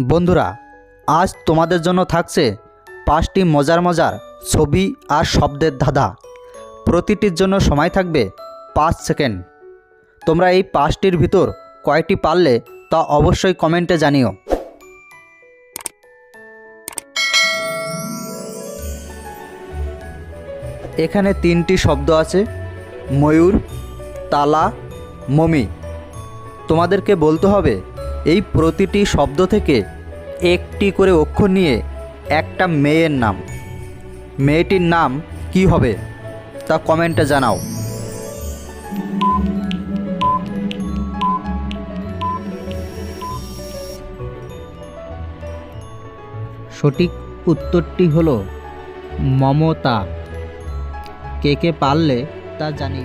বন্ধুরা, আজ তোমাদের জন্য থাকছে পাঁচটি মজার মজার ছবি আর শব্দের ধাঁধা। প্রতিটির জন্য সময় থাকবে পাঁচ সেকেন্ড। তোমরা এই পাঁচটির ভিতর কয়টি পারলে তা অবশ্যই কমেন্টে জানিও। এখানে তিনটি শব্দ আছে, ময়ূর, তালা, মমি। তোমাদেরকে বলতে হবে এই প্রতিটি শব্দ থেকে একটি করে অক্ষর নিয়ে একটা মেয়ের নাম। মেয়েটির নাম কি হবে তা কমেন্টে জানাও। সঠিক উত্তরটি হলো মমতা। কে কে পারলে তা জানি।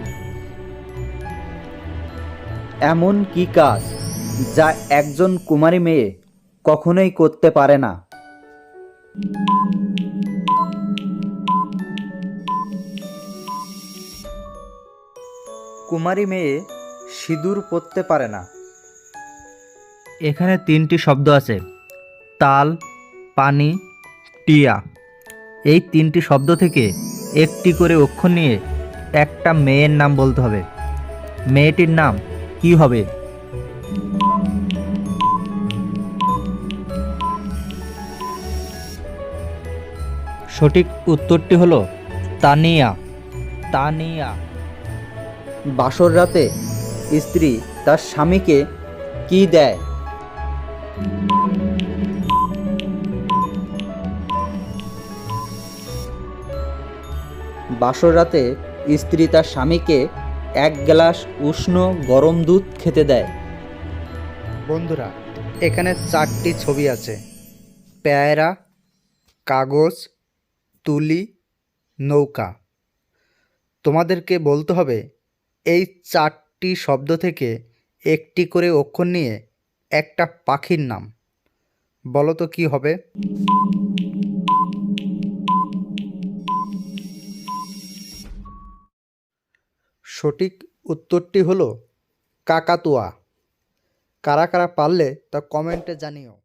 এমন কি কাজ যা একজন কুমারী মেয়ে কখনোই করতে পারে না। কুমারী মেয়ে সিঁদুর পরতে পারে না। এখানে তিনটি শব্দ আছে। তাল, পানি, টিয়া। এই তিনটি শব্দ থেকে একটি করে অক্ষর নিয়ে একটা মেয়ের নাম বলতে হবে। মেয়েটির নাম কি হবে? সঠিক উত্তরটি হলো তানিয়া। তানিয়া। বাসর রাতে স্ত্রী তার স্বামীকে কি দেয়? বাসর রাতে স্ত্রী তার স্বামীকে এক গ্লাস উষ্ণ গরম দুধ খেতে দেয়। বন্ধুরা এখানে চারটি ছবি আছে। পেয়ারা কাগজ তুলি নৌকা। তোমাদেরকে বলতে হবে, এই চারটি শব্দ থেকে একটি করে অক্ষর নিয়ে একটা পাখির নাম। বলো তো কী হবে? সঠিক উত্তরটি হলো কাকাতুয়া। কারা কারা পারলে তা কমেন্টে জানিও।